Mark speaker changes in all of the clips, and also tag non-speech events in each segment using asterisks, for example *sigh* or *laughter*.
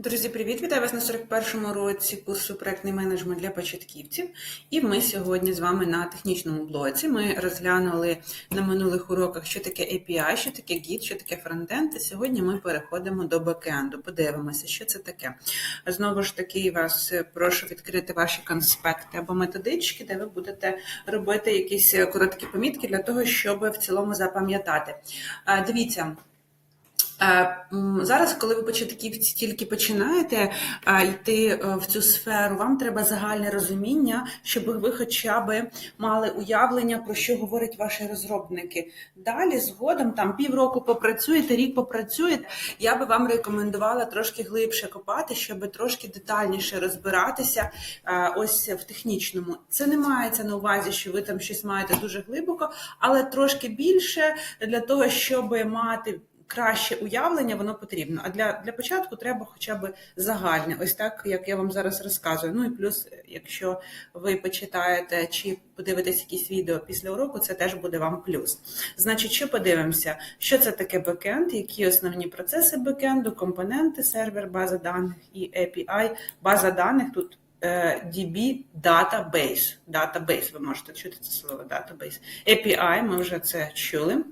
Speaker 1: Друзі, привіт! Вітаю вас на 41-му році курсу проектний менеджмент для початківців. І ми сьогодні з вами на технічному блоці. Ми розглянули на минулих уроках, що таке API, що таке Git, що таке фронтенд. І сьогодні ми переходимо до бекенду. Подивимося, що це таке. Знову ж таки, вас прошу відкрити ваші конспекти або методички, де ви будете робити якісь короткі помітки для того, щоб в цілому запам'ятати. Дивіться. Е, Зараз, коли ви початківці тільки починаєте е, йти е, в цю сферу, вам треба загальне розуміння, щоб ви хоча б мали уявлення, про що говорять ваші розробники. Далі, згодом, там півроку попрацюєте, рік попрацюєте. Я би вам рекомендувала трошки глибше копати, щоб трошки детальніше розбиратися ось в технічному. Це не мається на увазі, що ви там щось маєте дуже глибоко, але трошки більше для того, щоб мати краще уявлення, воно потрібно. А для, для початку треба хоча б загальне, ось так, як я вам зараз розказую. Ну і плюс, якщо ви почитаєте чи подивитесь якісь відео після уроку, це теж буде вам плюс. Значить, що подивимося, що це таке бекенд, які основні процеси бекенду, компоненти, сервер, база даних і API, база даних тут. е, DB Database. Database, ви можете чути це слово Database. API, ми вже це чули.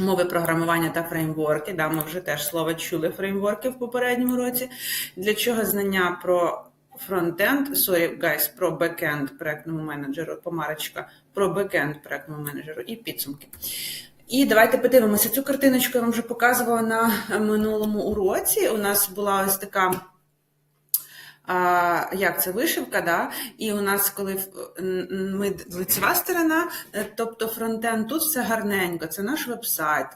Speaker 1: Мови програмування та фреймворки. Да, ми вже теж слово чули фреймворки в попередньому році. Для чого знання про фронтенд, sorry, guys, про бекенд проектному менеджеру, помарочка, про бекенд проектному менеджеру і підсумки. І давайте подивимося. Цю картиночку я вам вже показувала на минулому уроці. У нас була ось така як це вишивка, да? і у нас, коли ми лицева сторона, е, тобто фронтен, тут все гарненько, це наш веб-сайт,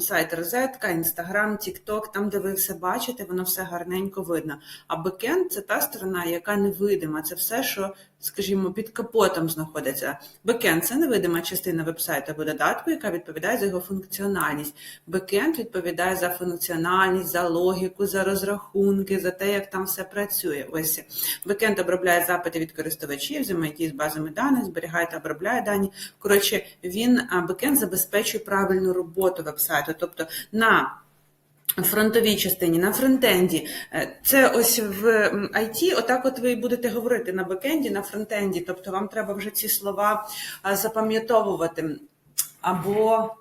Speaker 1: сайт розетка, інстаграм, тікток, там, де ви все бачите, воно все гарненько видно. А бекенд це та сторона, яка невидима, це все, що, скажімо, під капотом знаходиться. Бекенд це невидима частина веб-сайту або додатку, яка відповідає за його функціональність. Бекенд відповідає за функціональність, за логіку, за розрахунки, за те, як там все працює. Ось бекенд обробляє запити від користувачів, взаємодіє з базами даних, зберігає та обробляє дані. Коротше, він бекенд забезпечує правильну роботу веб-сайту. Тобто на фронтовій частині, на фронтенді. Е, Це ось в IT, отак от ви будете говорити на бекенді, на фронтенді. Тобто вам треба вже ці слова запам'ятовувати. Або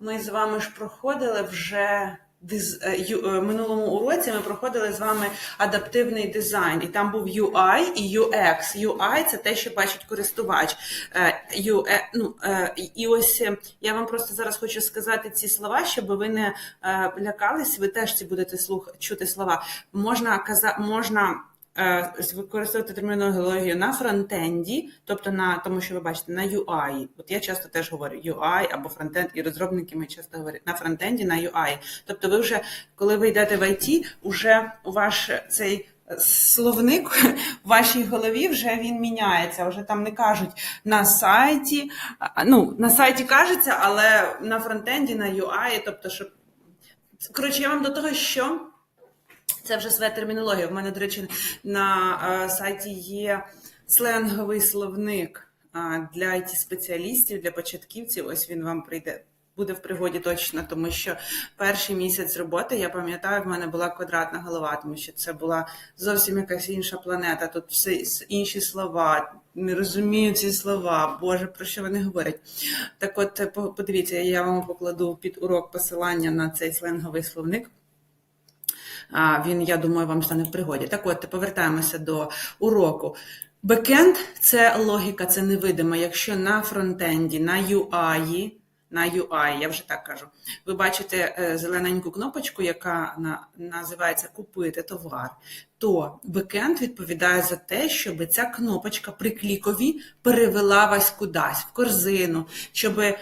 Speaker 1: ми з вами ж проходили вже е, е, минулому уроці. Ми проходили з вами адаптивний дизайн, і там був UI і UX. UI – це те, що бачить користувач. Е, е, ну, е, і ось е, я вам просто зараз хочу сказати ці слова, щоб ви не е, лякались. Ви теж ці будете слух чути слова. Можна казати, можна. Е, Використовувати термінологію на фронтенді, тобто на тому, що ви бачите, на UI. От я часто теж говорю UI або фронтенд, і розробники ми часто говорять на фронтенді, на UI. Тобто, ви вже, коли ви йдете в IT, уже ваш цей словник в вашій голові вже він міняється. Вже там не кажуть на сайті. Ну, на сайті кажеться, але на фронтенді, на UI, тобто, щоб коротше, я вам до того, що. Це вже своя термінологія. У мене, до речі, на е, сайті є сленговий словник е, для it спеціалістів для початківців. Ось він вам прийде. Буде в пригоді точно, тому що перший місяць роботи, я пам'ятаю, в мене була квадратна голова, тому що це була зовсім якась інша планета. Тут все інші слова, не розумію ці слова. Боже, про що вони говорять? Так, от е, подивіться, я вам покладу під урок посилання на цей сленговий словник. Він, я думаю, вам стане в пригоді. Так от, повертаємося до уроку. Бекенд це логіка, це невидима. Якщо на фронтенді, на UI, на UI, я вже так кажу, ви бачите е, зелененьку кнопочку, яка на, називається Купити товар, то бекенд відповідає за те, щоб ця кнопочка при клікові перевела вас кудись, в корзину, щоб е,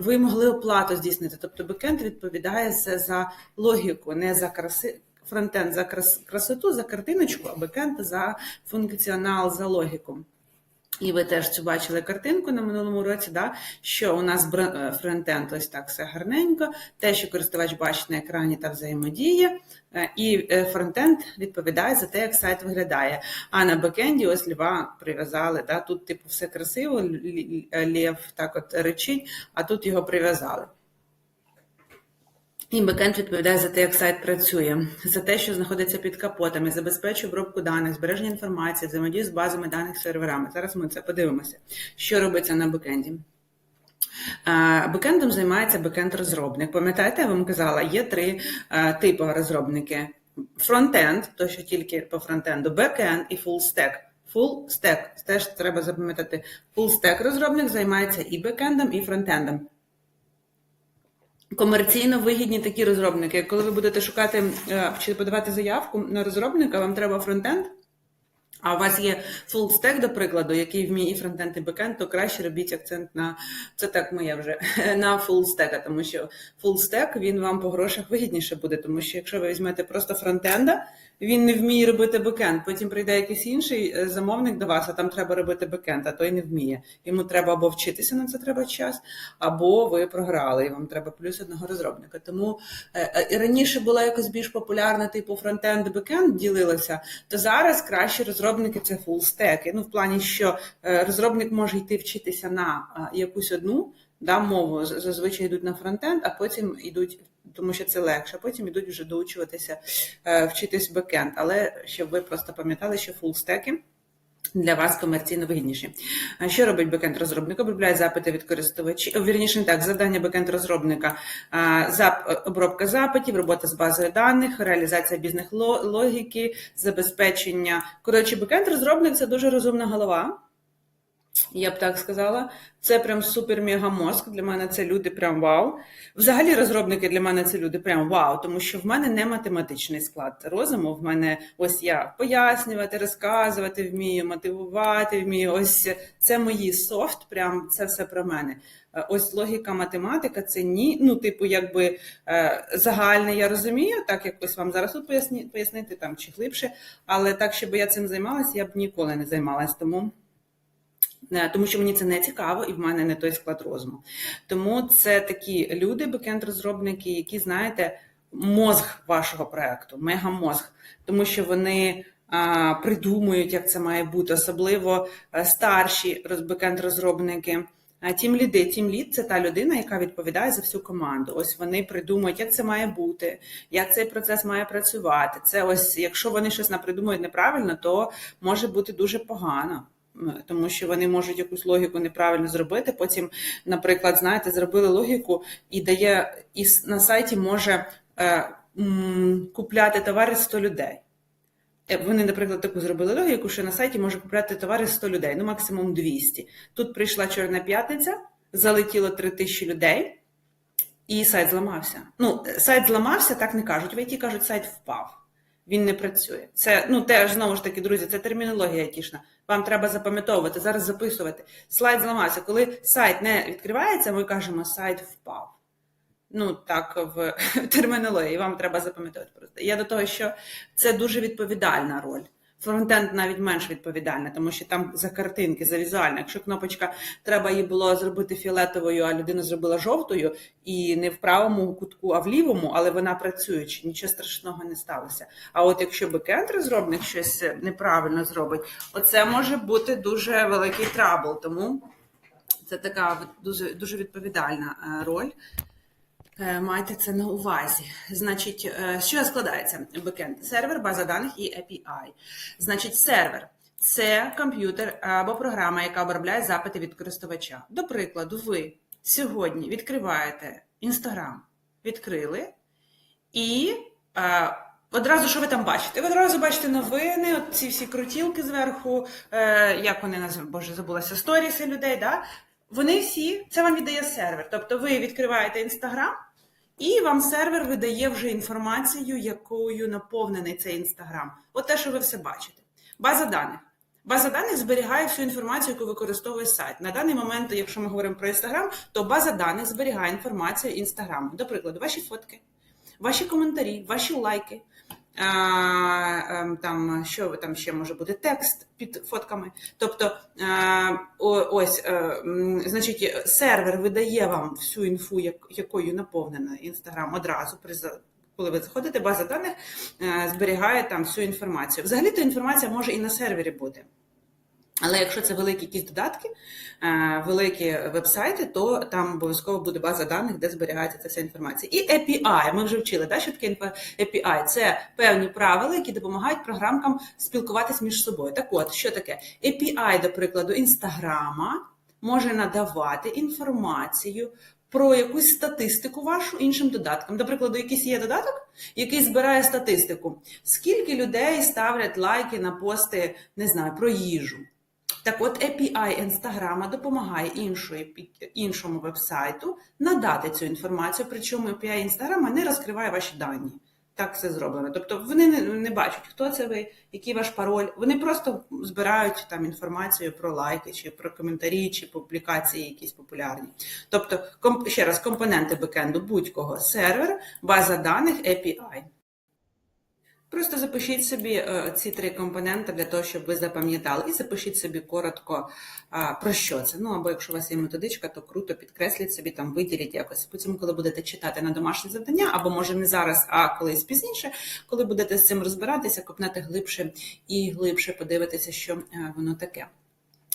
Speaker 1: ви могли оплату здійснити. Тобто бекенд відповідає за, логіку, не за краси. Фронтенд за крас- красоту, за картиночку, а бекенд за функціонал, за логіку. І ви теж цю бачили картинку на минулому році, да, що у нас е, фронтенд ось так все гарненько, те, що користувач бачить на екрані та взаємодіє, е, і е, фронтенд відповідає за те, як сайт виглядає. А на бекенді ось льва прив'язали. Да, тут, типу, все красиво, л- л- так от речить, а тут його прив'язали. І бекенд відповідає за те, як сайт працює, за те, що знаходиться під капотами, забезпечує обробку даних, збереження інформації, взаємодію з базами даних серверами. Зараз ми це подивимося, що робиться на бекенді. Бекендом займається бекенд-розробник. Пам'ятаєте, я вам казала, є три типи розробники: фронтенд, то що тільки по фронтенду, бекенд і фулстек. Full. Теж треба запам'ятати. Full stack розробник займається і бекендом, і фронтендом. Комерційно вигідні такі розробники. Коли ви будете шукати е, чи подавати заявку на розробника, вам треба фронтенд. А у вас є stack, до прикладу, який вміє і фронтенд, і бекенд, то краще робіть акцент на це так моє вже *laughs* на stack, тому що stack він вам по грошах вигідніше буде, тому що якщо ви візьмете просто фронтенда, він не вміє робити бекенд. Потім прийде якийсь інший е, замовник до вас, а там треба робити бекенд, а той не вміє. Йому треба або вчитися на це треба час, або ви програли, і вам треба плюс одного розробника. Тому е, е, раніше була якось більш популярна, типу фронтенд, бекенд ділилася, то зараз краще розробники це фулстеки. Ну, в плані, що розробник може йти вчитися на якусь одну да, мову, зазвичай йдуть на фронтенд, а потім йдуть, тому що це легше, потім йдуть вже доучуватися, е, вчитись бекенд. Але щоб ви просто пам'ятали, що фулстеки для вас комерційно вигідніші. Що робить бекенд-розробник? Обробляє запити від користувачів. Вірніше так, завдання бекенд-розробника, зап, обробка запитів, робота з базою даних, реалізація бізнес-логіки, забезпечення. Коротше, бекенд-розробник це дуже розумна голова. Я б так сказала, це прям супер-мега мозк. Для мене це люди прям вау. Взагалі, розробники для мене це люди прям вау, тому що в мене не математичний склад розуму. В мене ось я пояснювати, розказувати вмію, мотивувати вмію. Ось це мої софт, прям це все про мене. Е, Ось логіка, математика це ні. Ну, типу, якби е, загальне я розумію, так якось вам зараз тут пояснити там чи глибше, але так, щоб я цим займалася, я б ніколи не займалась. Тому. Е, Тому що мені це не цікаво, і в мене не той склад розуму. Тому це такі люди, бекенд-розробники, які знаєте, мозг вашого проекту, мегамозг, тому що вони придумують, як це має бути, особливо е, старші роз- бекенд-розробники. Тім ліди, тім лід це та людина, яка відповідає за всю команду. Ось вони придумують, як це має бути, як цей процес має працювати. Це ось, якщо вони щось напридумують неправильно, то може бути дуже погано. Тому що вони можуть якусь логіку неправильно зробити. Потім, наприклад, знаєте, зробили логіку і дає і на сайті може е, м, купляти товари 100 людей. Е, Вони, наприклад, таку зробили логіку, що на сайті може купляти товари 100 людей, ну максимум 200. Тут прийшла Чорна п'ятниця, залетіло 3000 людей, і сайт зламався. Ну, е, сайт зламався, так не кажуть. В ІТ кажуть, сайт впав. Він не працює. Це ну теж знову ж таки, друзі, це термінологія тішна. Вам треба запам'ятовувати, зараз записувати. Слайд зламався. Коли сайт не відкривається, ми кажемо, сайт впав. Ну так, в *laughs* термінології вам треба запам'ятовувати просто. Я до того, що це дуже відповідальна роль. Фронтенд навіть менш відповідальна, тому що там за картинки, за візуальне. Якщо кнопочка треба її було зробити фіолетовою, а людина зробила жовтою, і не в правому кутку, а в лівому, але вона працюючи, нічого страшного не сталося. А от якщо бекенд розробник щось неправильно зробить, оце може бути дуже великий трабл. Тому це така дуже, дуже відповідальна е, роль. Е, Майте це на увазі. Значить, е, чого складається бекенд? Сервер, база даних і API. Значить, сервер це комп'ютер або програма, яка обробляє запити від користувача. До прикладу, ви сьогодні відкриваєте Instagram, відкрили, і е, одразу що ви там бачите? Ви одразу бачите новини, от ці всі крутілки зверху, як вони називають, боже, забулася, сторіси людей. Да? Вони всі, це вам віддає сервер. Тобто ви відкриваєте Інстаграм, і вам сервер видає вже інформацію, якою наповнений цей Інстаграм. От те, що ви все бачите. База даних. База даних зберігає всю інформацію, яку використовує сайт. На даний момент, якщо ми говоримо про Інстаграм, то база даних зберігає інформацію Інстаграму. До прикладу, ваші фотки, ваші коментарі, ваші лайки. Ем, там що там ще може бути текст під фотками. Тобто, ось, е, значить, сервер видає вам всю інфу, якою наповнена Інстаграм одразу при за- коли ви заходите, база даних е, зберігає там всю інформацію. Взагалі-то інформація може і на сервері бути. Але якщо це великі якісь додатки, е, великі вебсайти, то там обов'язково буде база даних, де зберігається ця вся інформація. І API, ми вже вчили, да, що таке API? Це певні правила, які допомагають програмкам спілкуватись між собою. Так от, що таке? API, до прикладу, Інстаграма може надавати інформацію про якусь статистику вашу іншим додаткам. До прикладу, якийсь є додаток, який збирає статистику. Скільки людей ставлять лайки на пости, не знаю, про їжу. Так от API Інстаграма допомагає іншої, іншому вебсайту надати цю інформацію, причому API Інстаграма не розкриває ваші дані. Так все зроблено. Тобто вони не, не бачать, хто це ви, який ваш пароль. Вони просто збирають там інформацію про лайки, чи про коментарі, чи публікації якісь популярні. Тобто, комп, ще раз, компоненти бекенду будь-кого сервер, база даних, API. Просто запишіть собі е, ці три компоненти для того, щоб ви запам'ятали, і запишіть собі коротко про що це. Ну або якщо у вас є методичка, то круто підкресліть собі там, виділіть якось. Потім, коли будете читати на домашнє завдання, або може не зараз, а колись пізніше, коли будете з цим розбиратися, копнете глибше і глибше подивитися, що е, воно таке.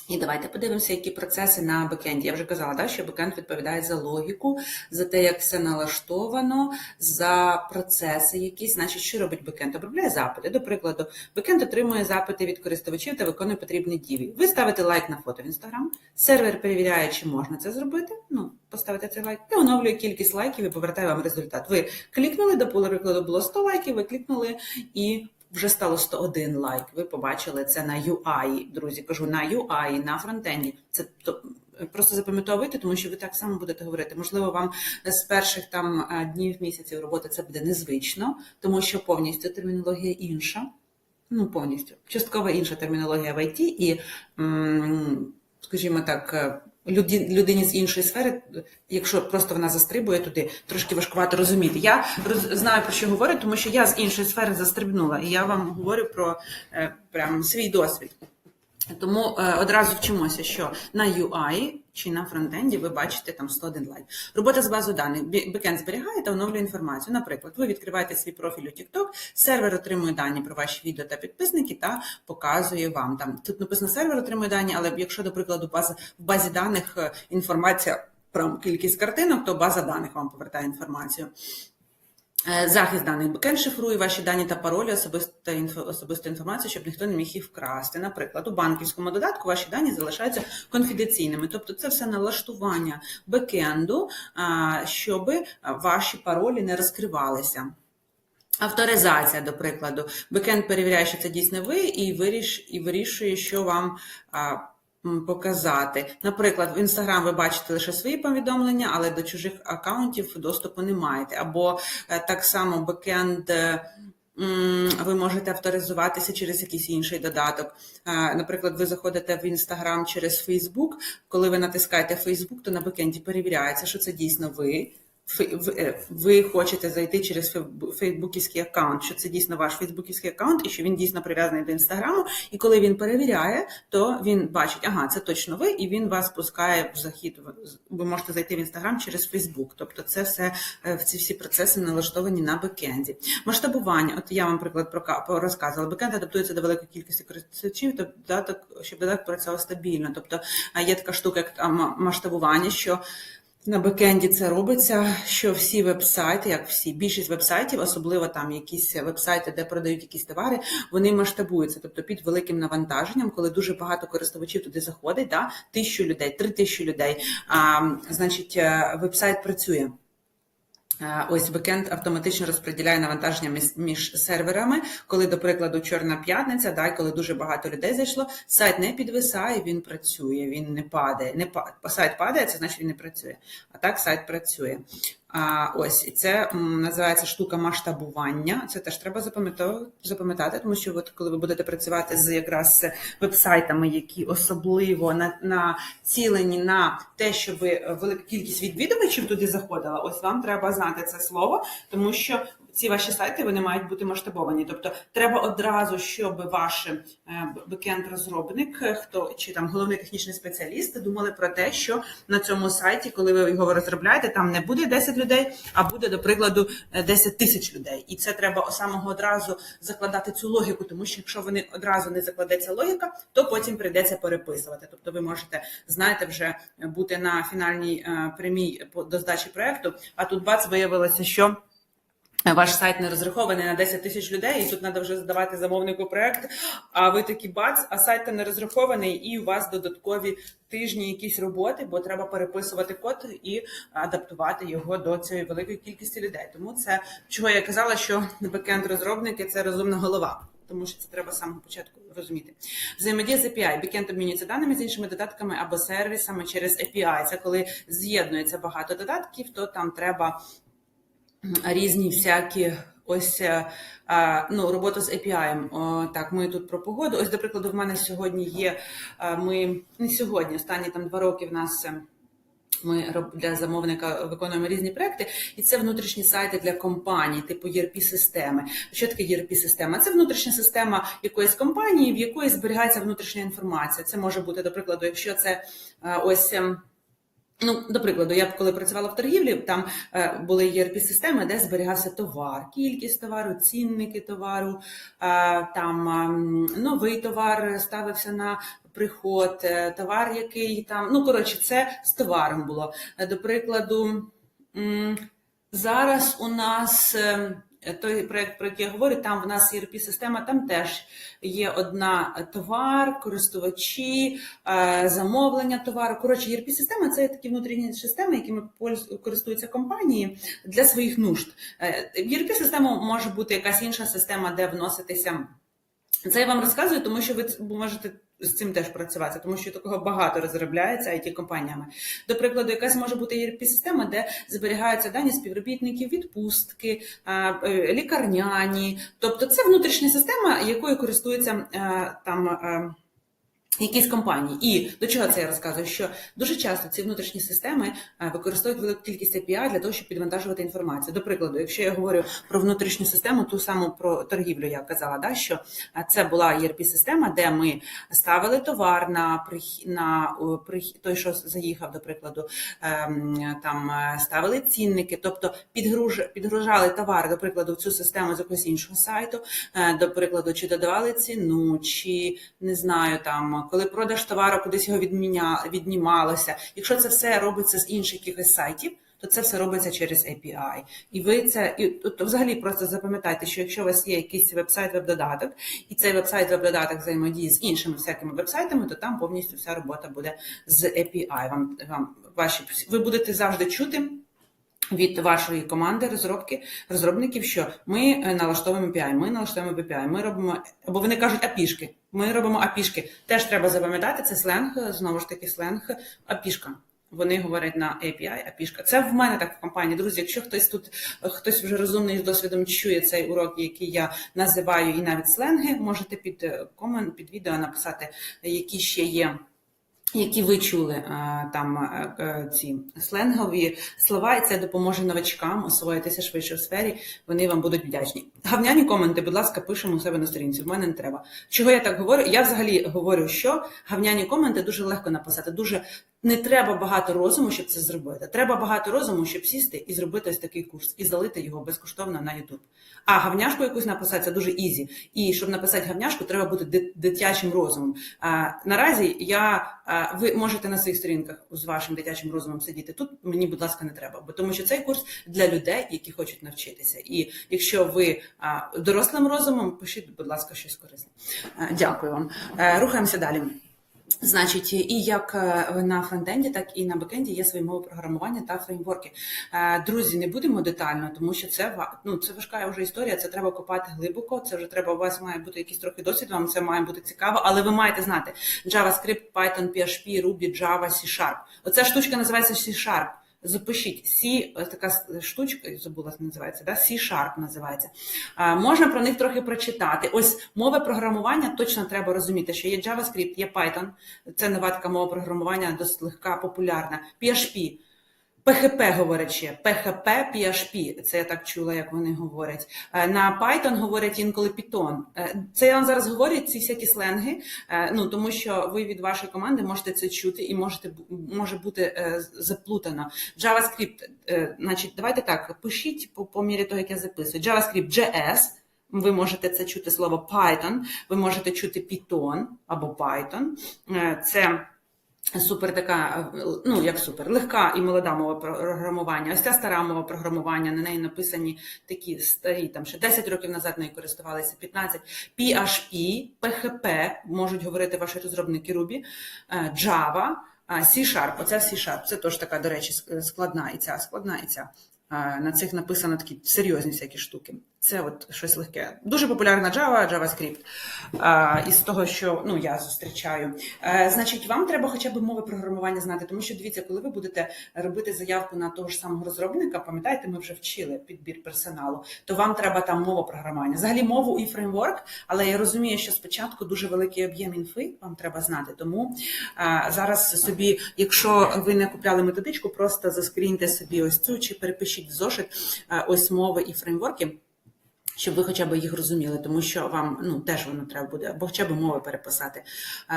Speaker 1: І давайте подивимося, які процеси на бекенді. Я вже казала, да, що бекенд відповідає за логіку, за те, як все налаштовано, за процеси якісь. Значить, що робить бекенд? Обробляє запити. До прикладу, бекенд отримує запити від користувачів та виконує потрібні дії. Ви ставите лайк на фото в інстаграм, сервер перевіряє, чи можна це зробити. Ну, поставити цей лайк і оновлює кількість лайків і повертає вам результат. Ви клікнули, до прикладу, було 100 лайків, ви клікнули і вже стало 101 лайк. Ви побачили це на UI, друзі. Кажу на UI, на фронтенді. Це то просто запам'ятовуйте, тому що ви так само будете говорити. Можливо, вам з перших там е, днів місяців роботи це буде незвично, тому що повністю термінологія інша. Ну, повністю частково інша термінологія в ІТ, і, скажімо так, е, людині з іншої сфери, якщо просто вона застрибує туди, трошки важкувато розуміти. Я роз, знаю про що говорю, тому що я з іншої сфери застрибнула, і я вам говорю про е, прям свій досвід. Тому е, одразу вчимося, що на UI чи на фронтенді ви бачите там 101 лайк. Робота з базою даних. Бекенд зберігає та оновлює інформацію. Наприклад, ви відкриваєте свій профіль у TikTok, сервер отримує дані про ваші відео та підписники та показує вам. Там тут написано сервер отримує дані, але якщо, до прикладу, база, в базі даних е, інформація про кількість картинок, то база даних вам повертає інформацію. Е, Захист даних бекенд шифрує ваші дані та паролі, особиста інфо, особисту інформацію, щоб ніхто не міг їх вкрасти. Наприклад, у банківському додатку ваші дані залишаються конфіденційними. Тобто це все налаштування бекенду, щоб ваші паролі не розкривалися. Авторизація, до прикладу, бекенд перевіряє, що це дійсно ви, і виріш, і вирішує, що вам показати. Наприклад, в Instagram ви бачите лише свої повідомлення, але до чужих акаунтів доступу не маєте. Або е, так само бекенд. е, Ви можете авторизуватися через якийсь інший додаток. Е, Наприклад, ви заходите в Instagram через Facebook. Коли ви натискаєте Facebook, то на бекенді перевіряється, що це дійсно ви. Е, ви хочете зайти через фейсбуківський аккаунт, що це дійсно ваш фейсбуківський аккаунт, і що він дійсно прив'язаний до інстаграму. І коли він перевіряє, то він бачить, ага, це точно ви, і він вас пускає в захід. Ви можете зайти в інстаграм через Фейсбук. Тобто, це все е, ці всі процеси налаштовані на бекенді. Масштабування, от я вам приклад про ка- про- розказувала. Бекенд адаптується до великої кількості користувачів, тобто додаток, щоб додаток працював стабільно. Тобто е, є така штука, як масштабування, що на бекенді це робиться, що всі вебсайти, як всі, більшість вебсайтів, особливо там якісь вебсайти, де продають якісь товари, вони масштабуються, тобто під великим навантаженням, коли дуже багато користувачів туди заходить, да, тисячу людей, три тисячі людей, а, значить, е, вебсайт працює. Е, Ось бекенд автоматично розподіляє навантаження між, між серверами. Коли, до прикладу, чорна п'ятниця, да, коли дуже багато людей зайшло, сайт не підвисає, він працює, він не падає. Не па- сайт падає, це значить він не працює. А так сайт працює. А, ось і це називається штука масштабування. Це теж треба запам'ятати, тому що от коли ви будете працювати з якраз вебсайтами, які особливо на, націлені на те, щоб велика кількість відвідувачів туди заходила, ось вам треба знати це слово, тому що ці ваші сайти вони мають бути масштабовані. Тобто, треба одразу, щоб ваш е, бекенд-розробник, е, хто чи там головний технічний спеціаліст, думали про те, що на цьому сайті, коли ви його розробляєте, там не буде 10 людей, а буде, до прикладу, е, 10 тисяч людей. І це треба самого одразу закладати цю логіку, тому що якщо вони одразу не закладеться логіка, то потім прийдеться переписувати. Тобто, ви можете знаєте, вже бути на фінальній е, прямій до здачі проекту, а тут бац виявилося, що. Ваш сайт не розрахований на 10 тисяч людей, і тут треба вже здавати замовнику проект. А ви такі бац, а сайт не розрахований, і у вас додаткові тижні якісь роботи, бо треба переписувати код і адаптувати його до цієї великої кількості людей. Тому це чого я казала, що бекенд-розробники це розумна голова. Тому що це треба з самого початку розуміти. Взаємодія з API. Бекенд обмінюється даними з іншими додатками або сервісами через API. Це коли з'єднується багато додатків, то там треба різні всякі ось е, ну, роботу з API. Так, ми тут про погоду. Ось, до прикладу, в мене сьогодні є. Ми не сьогодні, останні там два роки в нас. е, Ми для замовника виконуємо різні проекти, і це внутрішні сайти для компаній, типу ERP-системи. Що таке ERP-система? Це внутрішня система якоїсь компанії, в якої зберігається внутрішня інформація. Це може бути, до прикладу, якщо це е, ось. Ну, до прикладу, я коли працювала в торгівлі, там е, були ERP-системи, де зберігався товар, кількість товару, цінники товару, е, там ем, новий товар ставився на приход, е, товар, який там. Ну, коротше, це з товаром було. Е, До прикладу, зараз у нас. е, Той проект, про який я говорю, там в нас ERP-система, там теж є одна товар, користувачі, е, замовлення товару. Коротше, ERP-система це такі внутрішні системи, якими користуються компанії для своїх нужд. Е, В ERP-систему може бути якась інша система, де вноситися. Це я вам розказую, тому що ви можете з цим теж працювати, тому що такого багато розробляється it компаніями. До прикладу, якась може бути ERP-система, де зберігаються дані співробітників, відпустки, е, е, лікарняні. Тобто, це внутрішня система, якою користуються е, там. Якісь компанії, і до чого це я розказую? Що дуже часто ці внутрішні системи е, використовують велику кількість API для того, щоб підвантажувати інформацію. До прикладу, якщо я говорю про внутрішню систему, ту саму про торгівлю, я казала, да, що е, це була ERP-система, де ми ставили товар на на той, що заїхав, до прикладу, ем, там е, ставили цінники, тобто підгруж... підгружали товар, до прикладу, в цю систему з якогось іншого сайту, до прикладу, чи додавали ціну, чи не знаю, там коли продаж товару кудись його відміня... віднімалося. Якщо це все робиться з інших якихось сайтів. То це все робиться через API. І ви це і то взагалі просто запам'ятайте, що якщо у вас є якийсь веб-сайт, веб-додаток, і цей веб-сайт, веб-додаток взаємодіє з іншими всякими веб-сайтами, то там повністю вся робота буде з API. Вам вам ваші ви будете завжди чути. Від вашої команди розробки розробників, що ми е, налаштовуємо API, ми налаштовуємо API, ми робимо, або вони кажуть апішки. Ми робимо апішки. Теж треба запам'ятати, це сленг, знову ж таки, сленг апішка. Вони говорять на API, апішка. Це в мене так в компанії. Друзі, якщо хтось тут, хтось вже розумний з досвідом чує цей урок, який я називаю, і навіть сленги, можете під е, комент, під відео написати, які ще є. Які ви чули е, там е, е, ці сленгові слова, і це допоможе новачкам освоїтися швидше в сфері. Вони вам будуть вдячні. Гавняні коменти, будь ласка, пишемо у себе на сторінці. В мене не треба. Чого я так говорю? Я взагалі говорю, що гавняні коменти дуже легко написати. Дуже не треба багато розуму, щоб це зробити. Треба багато розуму, щоб сісти і зробити ось такий курс і залити його безкоштовно на YouTube. А гавняшку якусь написати це дуже ізі. І щоб написати гавняшку, треба бути дитячим розумом. А, наразі я а, ви можете на своїх сторінках з вашим дитячим розумом сидіти. Тут мені, будь ласка, не треба, бо тому що цей курс для людей, які хочуть навчитися. І якщо ви а, дорослим розумом, пишіть, будь ласка, щось корисне. А, дякую вам. Е, Рухаємося далі. Значить, і як е, на фронтенді, так і на бекенді є свої мови програмування та фреймворки. Е, Друзі, не будемо детально, тому що це ну, це важка вже історія. Це треба копати глибоко. Це вже треба. У вас має бути якийсь трохи досвід. Вам це має бути цікаво, але ви маєте знати JavaScript, Python, PHP, Ruby, Java, C-Sharp. Оця штучка називається C-Sharp. Запишіть C, така штучка, забула, називається, да? C-Sharp називається. Можна про них трохи прочитати. Ось мови програмування точно треба розуміти, що є JavaScript, є Python, це нова така мова програмування, досить легка, популярна. PHP. PHP говорять ще, PHP, PHP, це я так чула, як вони говорять. Е, На Python говорять інколи Python. Е, Це я вам зараз говорю, ці всякі сленги, е, ну, тому що ви від вашої команди можете це чути і можете, може бути заплутано. JavaScript, значить, давайте так, пишіть по, по мірі того, як я записую. JavaScript, JS, ви можете це чути слово Python, ви можете чути Python або Python. Це супер така, ну як супер, легка і молода мова програмування. Ось ця стара мова програмування, на неї написані такі старі, там ще 10 років назад нею користувалися, 15. PHP, PHP, можуть говорити ваші розробники Ruby, е, Java, е, C-Sharp. Оця C-Sharp, це теж така, до речі, ск- складна і ця, складна і ця. Е, На цих написано такі серйозні всякі штуки. Це от щось легке. Дуже популярна Java, JavaScript. Е, Із того, що ну, я зустрічаю. Е, Значить, вам треба хоча б мови програмування знати, тому що дивіться, коли ви будете робити заявку на того ж самого розробника, пам'ятаєте, ми вже вчили підбір персоналу, то вам треба там мова програмування. Взагалі мову і фреймворк, але я розумію, що спочатку дуже великий об'єм інфи вам треба знати. Тому е, зараз собі, якщо ви не купляли методичку, просто заскріньте собі ось цю чи перепишіть в зошит е, ось мови і фреймворки. Щоб ви хоча б їх розуміли, тому що вам ну теж воно треба буде, або хоча б мови переписати,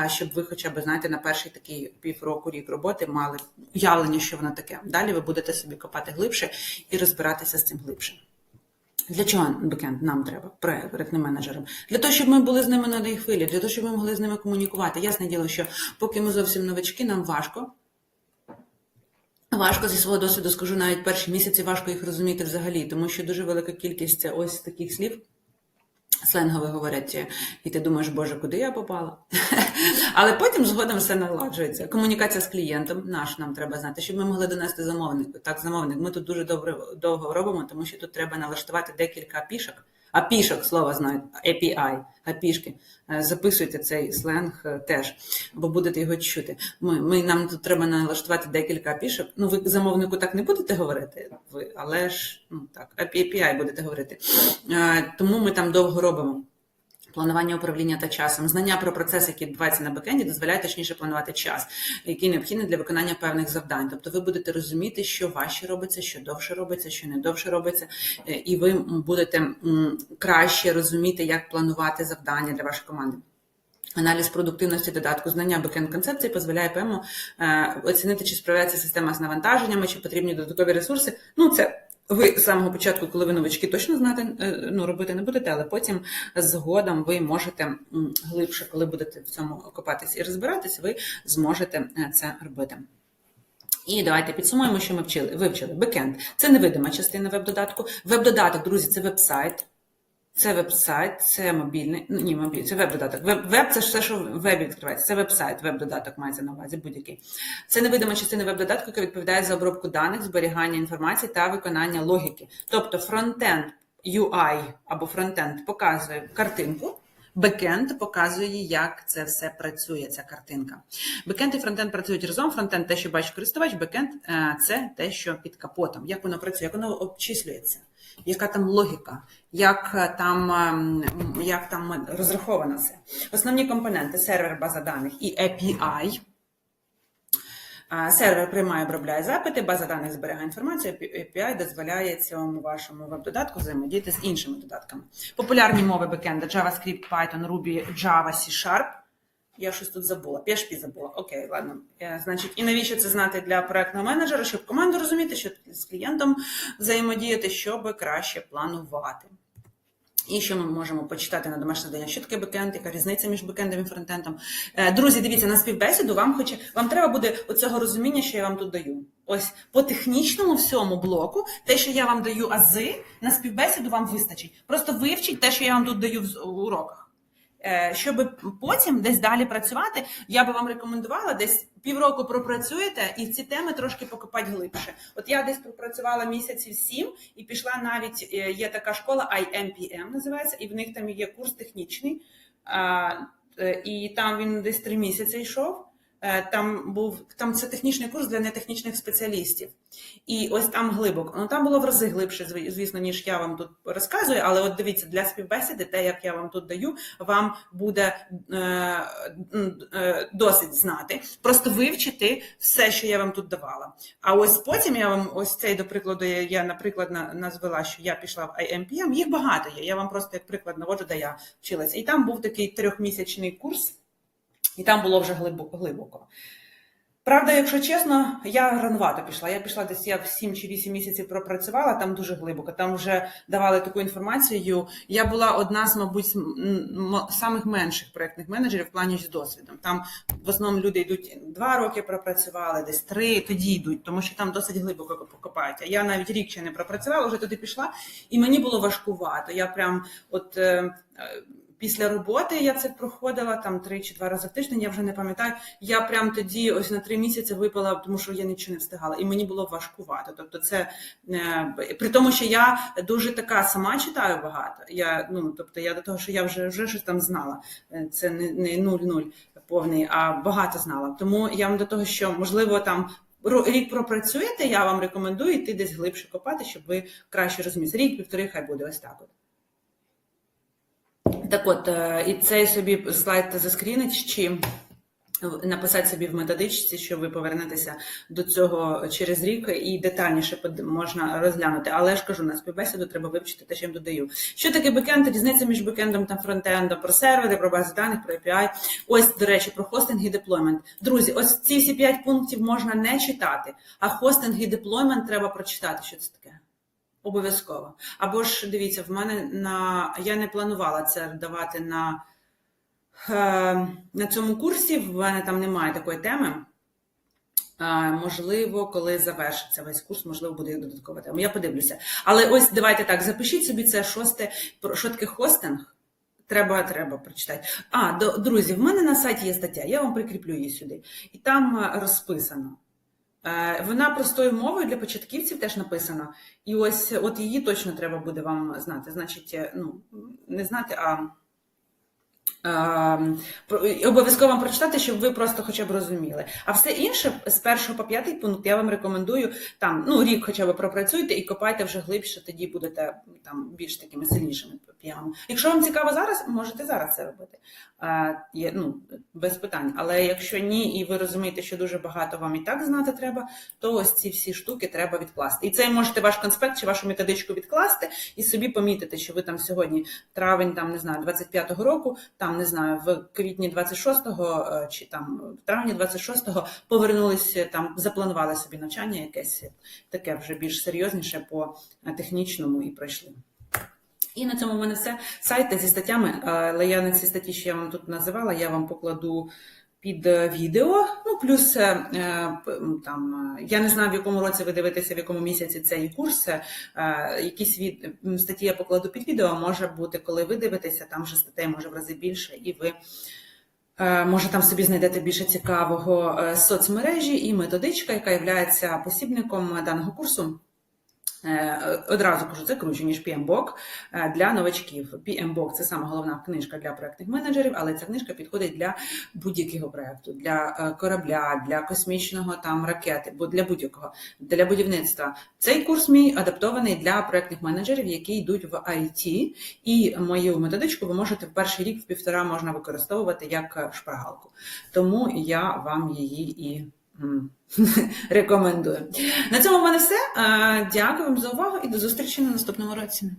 Speaker 1: щоб ви хоча б знаєте на перший такий півроку рік роботи мали уявлення, що воно таке. Далі ви будете собі копати глибше і розбиратися з цим глибше. Для чого бекенд нам треба проектним менеджерам? Для того, щоб ми були з ними на одній хвилі, для того, щоб ми могли з ними комунікувати. Ясне діло, що поки ми зовсім новачки, нам важко. Важко зі свого досвіду скажу, навіть перші місяці важко їх розуміти взагалі, тому що дуже велика кількість ось таких слів. Сленгово говорять, і ти думаєш, Боже, куди я попала? *laughs* Але потім згодом все наладжується. Комунікація з клієнтом наш нам треба знати, щоб ми могли донести замовнику. Так, замовник, ми тут дуже добре довго робимо, тому що тут треба налаштувати декілька пішок. А пішок слово знають API, а пішки. Е, Записуйте цей сленг е, теж, бо будете його чути. Ми, ми нам тут треба налаштувати декілька пішок. Ну, ви замовнику так не будете говорити, ви, але ж ну так, API будете говорити. Е, Тому ми там довго робимо. Планування управління та часом, знання про процеси, які відбуваються на бекенді, дозволяє точніше планувати час, який необхідний для виконання певних завдань. Тобто ви будете розуміти, що важче робиться, що довше робиться, що не довше робиться, е, і ви будете краще розуміти, як планувати завдання для вашої команди. Аналіз продуктивності додатку, знання бекенд концепції дозволяє ПМО е, оцінити, чи справляється система з навантаженнями, чи потрібні додаткові ресурси. Ну, це ви з самого початку, коли ви новички, точно знати е, ну, робити не будете, але потім згодом ви можете глибше, коли будете в цьому копатися і розбиратися, ви зможете е, це робити. І давайте підсумуємо, що ми вчили. Вивчили бекенд. Це невидима частина веб-додатку. Веб-додаток, друзі, це веб-сайт. Це веб-сайт, це мобільний, ну ні, мобільний, це веб-додаток. Веб, веб це ж все, що в вебі відкривається. Це веб-сайт, веб-додаток мається на увазі будь-який. Це невидима частина веб-додатку, яка відповідає за обробку даних, зберігання інформації та виконання логіки. Тобто фронтенд UI або фронтенд показує картинку. Бекенд показує, як це все працює, ця картинка. Бекенд і фронтенд працюють разом. Фронтенд те, що бачить користувач, бекенд е, це те, що під капотом. Як воно працює, як воно обчислюється, яка там логіка, як е, там, ем, як там розраховано все. Основні компоненти сервер, база даних і API. Сервер приймає, обробляє запити, база даних зберігає інформацію, API дозволяє цьому вашому веб-додатку взаємодіяти з іншими додатками. Популярні мови бекенда JavaScript, Python, Ruby, Java, C-Sharp. Я щось тут забула. PHP забула. Окей, ладно. Е, Значить, і навіщо це знати для проектного менеджера, щоб команду розуміти, щоб з клієнтом взаємодіяти, щоб краще планувати. І що ми можемо почитати на домашнє завдання? Що таке бекенд, яка різниця між бекендом і фронтендом? Е, Друзі, дивіться, на співбесіду вам хоче, вам треба буде оцього розуміння, що я вам тут даю. Ось по технічному всьому блоку, те, що я вам даю ази, на співбесіду вам вистачить. Просто вивчіть те, що я вам тут даю в уроках. Е, Щоб потім десь далі працювати, я би вам рекомендувала десь півроку пропрацюєте і ці теми трошки покопати глибше. От я десь пропрацювала місяців сім і пішла навіть е, є така школа IMPM називається, і в них там є курс технічний, е, і там він десь три місяці йшов. Е, Там був там це технічний курс для нетехнічних спеціалістів. І ось там глибоко. Ну там було в рази глибше, зв- звісно, ніж я вам тут розказую. Але от дивіться, для співбесіди, те, як я вам тут даю, вам буде е, е, досить знати. Просто вивчити все, що я вам тут давала. А ось потім я вам ось цей до прикладу, я, я наприклад на, назвела, що я пішла в IMPM. Їх багато є. Я вам просто як приклад наводжу, де я вчилася. І там був такий трьохмісячний курс. І там було вже глибоко. Правда, якщо чесно, я ранувато пішла. Я пішла десь я в 7 чи 8 місяців пропрацювала, там дуже глибоко. Там вже давали таку інформацію. Я була одна з, мабуть, самих менших проєктних менеджерів в плані з досвідом. Там в основному люди йдуть два роки пропрацювали, десь три, тоді йдуть, тому що там досить глибоко копають. А я навіть рік ще не пропрацювала, вже туди пішла, і мені було важкувато. Я прям от. Після роботи я це проходила там три чи два рази в тиждень, я вже не пам'ятаю. Я прям тоді ось на три місяці випила, тому що я нічого не встигала, і мені було важкувато. Тобто, це е, при тому, що я дуже така сама читаю багато. Я ну тобто, я до того, що я вже вже щось там знала. Е, Це не нуль-нуль повний, а багато знала. Тому я вам до того, що можливо там. Рік пропрацюєте, я вам рекомендую йти десь глибше копати, щоб ви краще розуміли. Рік, півтори, хай буде ось так. От. Так от, е, і цей собі слайд заскрінить, чи написати собі в методичці, що ви повернетеся до цього через рік і детальніше можна розглянути. Але ж кажу, на співбесіду треба вивчити те, що їм додаю. Що таке бекенд? Різниця між бекендом та фронтендом, про сервери, про бази даних, про API. Ось, до речі, про хостинг і деплоймент. Друзі, ось ці всі п'ять пунктів можна не читати, а хостинг і деплоймент треба прочитати. Що це таке? Обов'язково. Або ж дивіться, в мене на я не планувала це давати на, е, на цьому курсі. В мене там немає такої теми. Е, можливо, коли завершиться весь курс, можливо, буде додаткова тема. Я подивлюся. Але ось давайте так, запишіть собі це шосте, що таке хостинг. Треба, треба прочитати. А, друзі, в мене на сайті є стаття, я вам прикріплю її сюди. І там е, розписано. Е, Вона простою мовою для початківців теж написана. І ось от її точно треба буде вам знати. Значить, е, ну, не знати, а. Е, Обов'язково вам прочитати, щоб ви просто хоча б розуміли. А все інше з першого по п'ятий пункт я вам рекомендую там ну рік хоча б пропрацюйте і копайте вже глибше, тоді будете там більш такими сильнішими п'ями. Якщо вам цікаво зараз, можете зараз це робити. А, є, ну, без питань. Але якщо ні, і ви розумієте, що дуже багато вам і так знати треба, то ось ці всі штуки треба відкласти. І це можете ваш конспект чи вашу методичку відкласти і собі помітити, що ви там сьогодні травень, там не знаю, 25-го року, там не знаю, в квітні 26-го е, чи там в травні 26-го повернулися там, запланували собі навчання якесь таке вже більш серйозніше по е, технічному і пройшли. І на цьому в мене все. Сайти зі статтями, е, але я на ці статті, що я вам тут називала, я вам покладу під е, відео. Ну, плюс е, е, там я не знаю, в якому році ви дивитеся, в якому місяці цей курс. Якісь від статті я покладу під відео. Може бути, коли ви дивитеся, там вже статей може в рази більше, і ви. Може, там собі знайдете більше цікавого соцмережі і методичка, яка є посібником даного курсу. Е, Одразу кажу, це круче, ніж PMBOK е, для новачків. PMBOK – це саме головна книжка для проектних менеджерів, але ця книжка підходить для будь-якого проекту, для е, корабля, для космічного там ракети, бо для будь-якого, для будівництва. Цей курс мій адаптований для проектних менеджерів, які йдуть в IT, і мою методичку ви можете в перший рік, в півтора можна використовувати як шпаргалку. Тому я вам її і. *laughs* Рекомендую. На цьому в мене все. Е, Дякую вам за увагу і до зустрічі на наступному році.